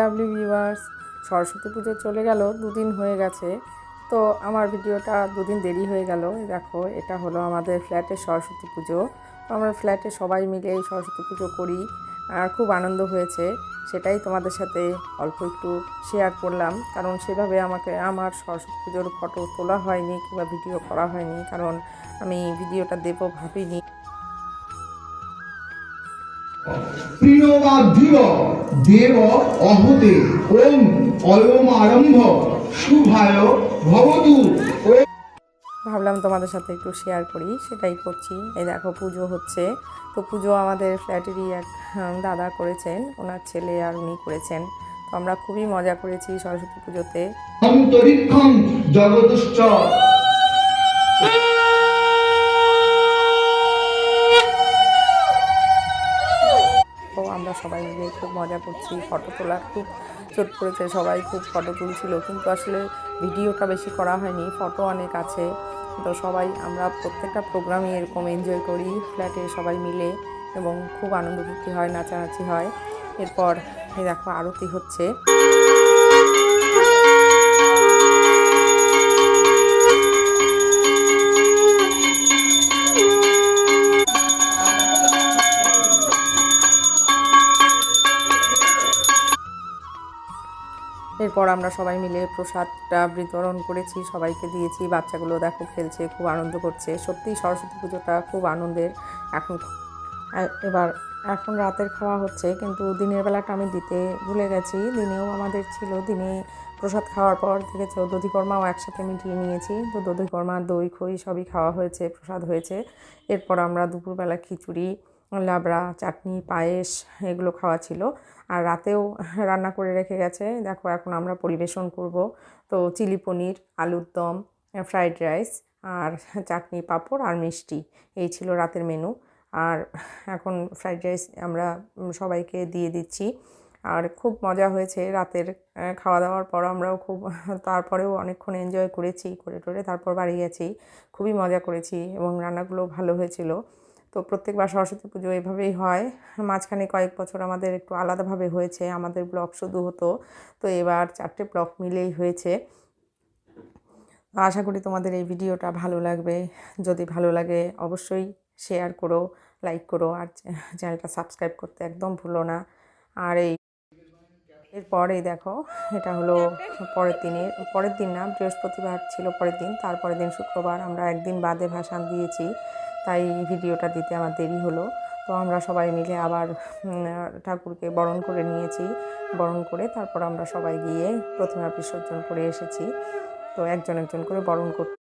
Lovely viewers Saraswati পুজো চলে গেল, দুদিন হয়ে গেছে। তো আমার ভিডিওটা দুদিন দেরি হয়ে গেল। দেখো, এটা হলো আমাদের ফ্ল্যাটের সরস্বতী পুজো। আমরা ফ্ল্যাটে সবাই মিলে সরস্বতী পুজো করি। আর খুব আনন্দ হয়েছে। সেটাই তোমাদের সাথে অল্প একটু শেয়ার করলাম। কারণ সেভাবে আমাকে, আমার সরস্বতী পুজোর ফটো তোলা হয়নি কিংবা ভিডিও করা হয়নি। কারণ আমি ভিডিওটা দেবো ভাবিনি। প্রিয়বাধিব দেব অহতে ওম অয়ম আরম্ভ শুভায় ভবতু। ভাবলাম তোমাদের সাথে একটু শেয়ার করি সেটাই করছি। এই দেখো পুজো হচ্ছে। তো পুজো আমাদের ফ্ল্যাটেরই এক দাদা করেছেন ওনার ছেলে আর উনি করেছেন। তো আমরা খুবই মজা করেছি সরস্বতী পুজোতে তো আমরা সবাই মিলে খুব মজা করছি ফটো তোলা খুব চোট করেছে সবাই খুব ফটো তুলছিল। কিন্তু আসলে ভিডিওটা বেশি করা হয়নি ফটো অনেক আছে। তো সবাই, আমরা প্রত্যেকটা প্রোগ্রামই এরকম এনজয় করি ফ্ল্যাটে সবাই মিলে এবং খুব আনন্দ ফুর্তি হয়, নাচানাচি হয়। এরপর দেখো আরতি হচ্ছে। এরপর আমরা সবাই মিলে প্রসাদটা বিতরণ করেছি, সবাইকে দিয়েছি, বাচ্চাগুলো দেখো খেলছে, খুব আনন্দ করছে। সত্যিই সরস্বতী পুজোটা খুব আনন্দের এখন। এবার, এখন রাতের খাওয়া হচ্ছে, কিন্তু দিনের বেলাটা আমি দিতে ভুলে গেছি। দিনেও আমাদের ছিল, দিনে প্রসাদ খাওয়ার পর দেখেছ দধিকর্মাও একসাথে মিটিয়ে নিয়েছি। তো দধিকর্মা, দই, খই সবই খাওয়া হয়েছে, প্রসাদ হয়েছে। এরপর আমরা দুপুরবেলা খিচুড়ি লাবড়া, চাটনি, পায়েস এগুলো খাওয়া ছিল। আর রাতেও রান্না করে রেখে গেছে। দেখো, এখন আমরা পরিবেশন করব। তো চিলি পনির, আলুর দম, ফ্রাইড রাইস আর চাটনি, পাঁপড় আর মিষ্টি। এই ছিল রাতের মেনু। আর এখন ফ্রাইড রাইস আমরা সবাইকে দিয়ে দিচ্ছি। আর খুব মজা হয়েছে রাতের খাওয়া দাওয়ার পর। আমরাও খুব, তারপরেও অনেকক্ষণ এনজয় করেছি, করে টোরে তারপর বাড়ি গেছি। খুবই মজা করেছি এবং রান্নাগুলো ভালো হয়েছিল। তো প্রত্যেকবার সরস্বতী পুজো এভাবেই হয়। মাঝখানে কয়েক বছর আমাদের একটু আলাদাভাবে হয়েছে, আমাদের ব্লক শুধু হতো। তো এবার চারটে ব্লক মিলেই হয়েছে। আশা করি তোমাদের এই ভিডিওটা ভালো লাগবে। যদি ভালো লাগে অবশ্যই শেয়ার করো লাইক করো আর চ্যানেলটা সাবস্ক্রাইব করতে একদম ভুলো না। আর এই এরপরেই দেখো, এটা হলো পরের দিনে পরের দিন না, বৃহস্পতিবার ছিল পরের দিন, তারপরের দিন শুক্রবার আমরা একদিন বাদে ভাসান দিয়েছি। তাই ভিডিওটা দিতে আমার দেরি হলো। তো আমরা সবাই মিলে আবার ঠাকুরকে বরণ করে নিয়েছি। বরণ করে তারপর আমরা সবাই গিয়ে প্রতিমা বিসর্জন করে এসেছি। তো একজন একজন করে বরণ করতে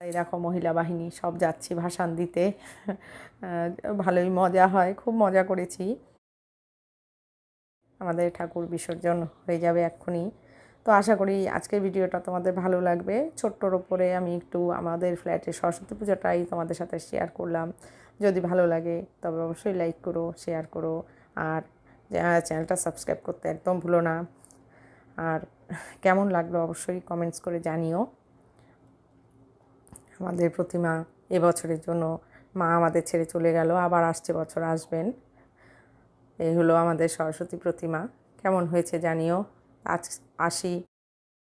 এই দেখো মহিলা বাহিনী সব যাচ্ছি ভাসান দিতে। ভালোই মজা হয়, খুব মজা করেছি। আমাদের ঠাকুর বিসর্জন হয়ে যাবে এক্ষুনি। তো আশা করি আজকের ভিডিওটা তোমাদের ভালো লাগবে। ছোট্টর ওপরে আমি একটু আমাদের ফ্ল্যাটে সরস্বতী পুজোটাই তোমাদের সাথে শেয়ার করলাম। যদি ভালো লাগে তবে অবশ্যই লাইক করো শেয়ার করো আর চ্যানেলটা সাবস্ক্রাইব করতে একদম ভুলো না। আর কেমন লাগল অবশ্যই কমেন্টস করে জানিও। আমাদের প্রতিমা এবছরের জন্য মা আমাদের ছেড়ে চলে গেল, আবার আসছে বছর আসবেন। এই হলো আমাদের সরস্বতী প্রতিমা। কেমন হয়েছে জানিও। আজ আসি।